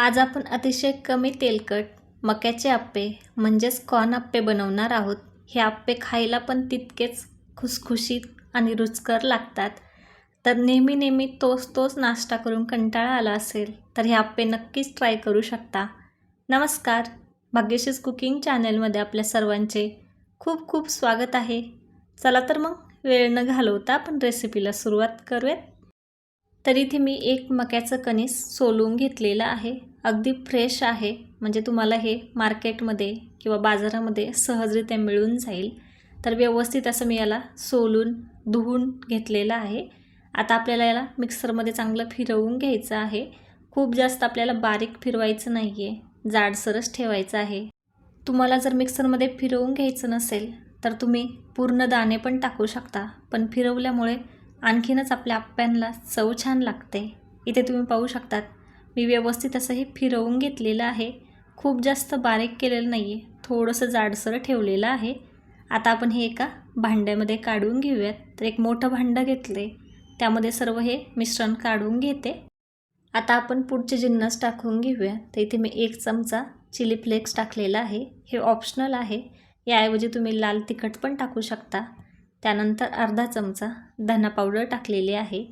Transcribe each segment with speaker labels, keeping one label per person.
Speaker 1: आज आपण अतिशय कमी तेलकट मक्याचे आप्पे म्हणजेच कॉर्न आप्पे बनवणार आहोत. हे आप्पे खायला पण तितकेच खुसखुशीत आणि रुचकर लागतात. तर नेहमी नेहमी तोच तोच नाश्ता करून कंटाळा आला असेल तर हे आप्पे नक्कीच ट्राय करू शकता. नमस्कार. भाग्यशीस कुकिंग चॅनलमध्ये आपल्या सर्वांचे खूप खूप स्वागत आहे. चला तर मग वेळ न घालवता आपण रेसिपीला सुरुवात करूयात. तर इथे मी एक मक्याचं कणीस सोलून घेतलेलं आहे. अगदी फ्रेश आहे. म्हणजे तुम्हाला हे मार्केटमध्ये किंवा बाजारामध्ये सहजरित्या मिळून जाईल. तर व्यवस्थित असं मी याला सोलून धुवून घेतलेलं आहे. आता आपल्याला याला मिक्सरमध्ये चांगलं फिरवून घ्यायचं आहे. खूप जास्त आपल्याला बारीक फिरवायचं नाही आहे जाडसरच ठेवायचं आहे. तुम्हाला जर मिक्सरमध्ये फिरवून घ्यायचं नसेल तर तुम्ही पूर्ण दाणे पण टाकू शकता. पण फिरवल्यामुळे आणखीनच आपल्या आप्प्यांना चव छान लागते. इथे तुम्ही पाहू शकतात मी व्यवस्थित असं हे फिरवून घेतलेलं आहे. खूप जास्त बारीक केलेलं नाही आहे थोडंसं जाडसर ठेवलेलं आहे. आता आपण हे एका भांड्यामध्ये काढून घेऊयात. तर एक मोठं भांडं घेतले त्यामध्ये सर्व हे मिश्रण काढून घेते. आता आपण पुढचे जिन्नस टाकून घेऊया तर इथे मी एक चमचा चिली फ्लेक्स टाकलेला आहे. हे ऑप्शनल आहे. याऐवजी तुम्ही लाल तिखट पण टाकू शकता. त्यानंतर अर्धा चमचा धना पावडर टाकलेली आहे.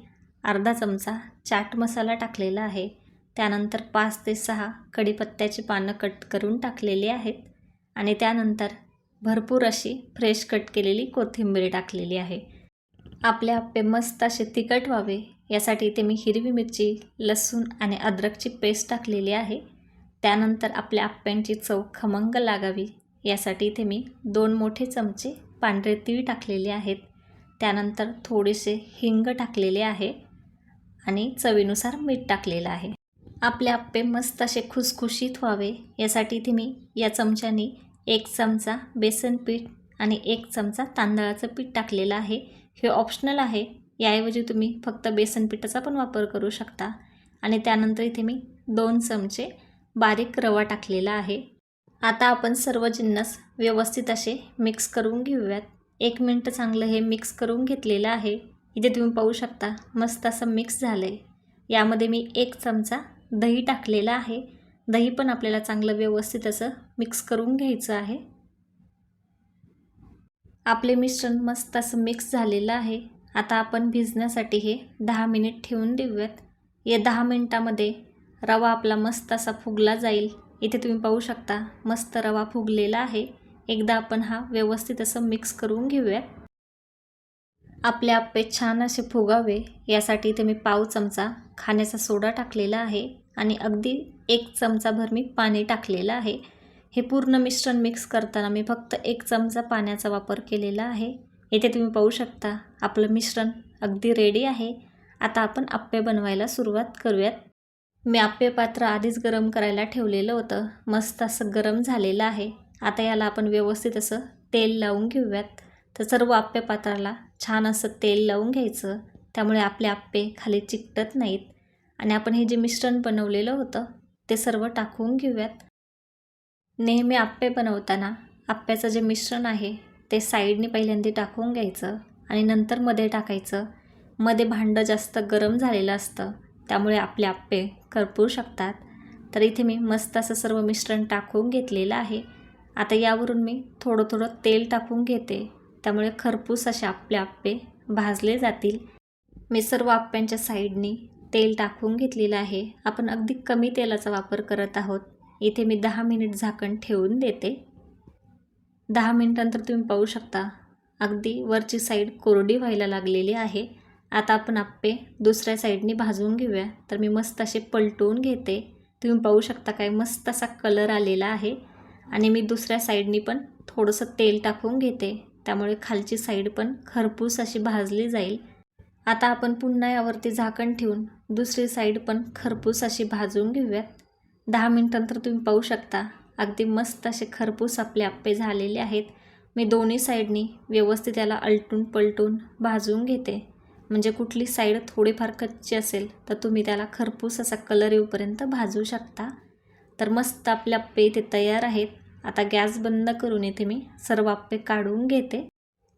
Speaker 1: अर्धा चमचा चाट मसाला टाकलेला आहे. त्यानंतर पाच ते सहा कढीपत्त्याची पानं कट करून टाकलेली आहेत आणि त्यानंतर भरपूर अशी फ्रेश कट केलेली कोथिंबीर टाकलेली आहे. आपले आप्पे मस्त असे तिखट व्हावे यासाठी इथे मी हिरवी मिरची लसूण आणि अद्रकची पेस्ट टाकलेली आहे. त्यानंतर आपल्या आप्प्यांची चव खमंग लागावी यासाठी इथे मी दोन मोठे चमचे पांढरे तीळ टाकलेले आहेत. त्यानंतर थोडेसे हिंग टाकलेले आहे आणि चवीनुसार मीठ टाकलेलं आहे. आपले आप्पे मस्त असे खुसखुशीत व्हावे. यासाठी इथे मी या चमच्याने एक चमचा बेसन पीठ आणि एक चमचा तांदळाचं पीठ टाकलेलं आहे. हे ऑप्शनल आहे. याऐवजी तुम्ही फक्त बेसन पिठाचा पण वापर करू शकता. आणि त्यानंतर इथे मी दोन चमचे बारीक रवा टाकलेला आहे. आता आपण सर्व जिन्नस व्यवस्थित असे मिक्स करून घेऊयात. एक मिनटं चांगलं हे मिक्स करून घेतलेलं आहे. इथे तुम्ही पाहू शकता मस्त असं मिक्स झालं आहे यामध्ये मी एक चमचा दही टाकलेला आहे. दही पण आपल्याला चांगलं व्यवस्थित असं मिक्स करून घ्यायचं आहे. आपले मिश्रण मस्त असं मिक्स झालेलं आहे. आता आपण भिजण्यासाठी हे दहा मिनिट ठेवून देऊयात. या दहा मिनटामध्ये रवा आपला मस्त असा फुगला जाईल. इथे तुम्ही पाहू शकता मस्त रवा फुगलेला आहे. एकदा आपण हा व्यवस्थित असं मिक्स करून घेऊयात आपले आप्पे छान असे फुगावे यासाठी इथे मी पाव चमचा खाण्याचा सोडा टाकलेला आहे आणि अगदी एक चमचाभर मी पाणी टाकलेलं आहे. हे पूर्ण मिश्रण मिक्स करताना मी फक्त एक चमचा पाण्याचा वापर केलेला आहे. इथे तुम्ही पाहू शकता आपलं मिश्रण अगदी रेडी आहे. आता आपण आप्पे बनवायला सुरुवात करूयात. मी आप्पे पात्र आधीच गरम करायला ठेवलेलं होतं. मस्त असं गरम झालेलं आहे. आता याला आपण व्यवस्थित असं तेल लावून घेऊयात. तर सर्व आप्पे पात्राला छान असं तेल लावून घ्यायचं. त्यामुळे आपले आप्पे खाली चिकटत नाहीत. आणि आपण हे जे मिश्रण बनवलेलं होतं ते सर्व टाकून घेऊयात. नेहमी आप्पे बनवताना आप्प्याचं जे मिश्रण आहे ते साईडने पहिल्यांदा टाकून घ्यायचं आणि नंतर मध्ये टाकायचं. मध्ये भांडं जास्त गरम झालेलं असतं. त्यामुळे आपले आप्पे करपू शकतात. तर इथे मी मस्त असं सर्व मिश्रण टाकून घेतलेलं आहे. आता यावरून मी थोडं थोडं तेल टाकून घेते. त्यामुळे खरपूस असे आपले आप्पे भाजले जातील. मी सर्व आप्प्यांच्या साईडनी तेल टाकून घेतलेलं आहे. आपण अगदी कमी तेलाचा वापर करत आहोत. इथे मी दहा मिनिट झाकण ठेवून देते. दहा मिनिटानंतर तुम्ही पाहू शकता अगदी वरची साईड कोरडी व्हायला लागलेली आहे. आता आपण आप्पे दुसऱ्या साईडनी भाजून घेऊया. तर मी मस्त असे पलटवून घेते. तुम्ही पाहू शकता काय मस्त असा कलर आलेला आहे. आणि मी दुसऱ्या साईडनी पण थोडंसं तेल टाकून घेते. त्यामुळे खालची साईड पण खरपूस अशी भाजली जाईल. आता आपण पुन्हा यावरती झाकण ठेवून दुसरी साईड पण खरपूस अशी भाजून घेऊयात. दहा मिनटानंतर तुम्ही पाहू शकता. अगदी मस्त असे खरपूस आपले आप्पे झालेले आहेत. मी दोन्ही साईडनी व्यवस्थित याला अलटून पलटून भाजून घेते. म्हणजे कुठली साईड थोडीफार कच्ची असेल तर तुम्ही त्याला खरपूस असा कलर येऊपर्यंत भाजू शकता. तर मस्त आपले आप्पे इथे तयार आहेत. आता गॅस बंद करून इथे मी सर्व आप्पे काढून घेते.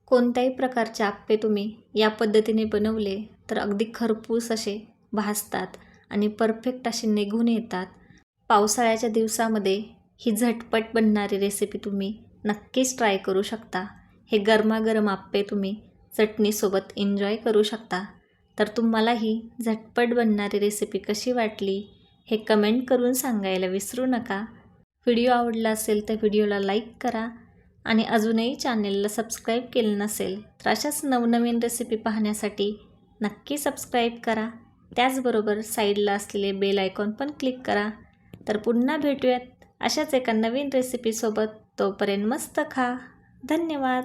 Speaker 1: कोणत्याही प्रकारचे आप्पे तुम्ही या पद्धतीने बनवले तर अगदी खरपूस असे भाजतात आणि परफेक्ट असे निघून येतात. पावसाळ्याच्या दिवसामध्ये ही झटपट बनणारी रेसिपी तुम्ही नक्कीच ट्राय करू शकता. हे गरमागरम आप्पे तुम्ही चटणीसोबत एन्जॉय करू शकता. तर तुम्हाला ही झटपट बनणारी रेसिपी कशी वाटली हे कमेंट करून सांगायला विसरू नका. व्हिडिओ आवडला असेल तर व्हिडिओला लाईक करा आणि अजूनही चॅनेलला सबस्क्राईब केलं नसेल तर अशाच नवनवीन रेसिपी पाहण्यासाठी नक्की सबस्क्राईब करा. त्याचबरोबर साईडला असलेले बेल आयकॉन पण क्लिक करा. तर पुन्हा भेटूयात अशाच एका नवीन रेसिपीसोबत तोपर्यंत मस्त खा. धन्यवाद.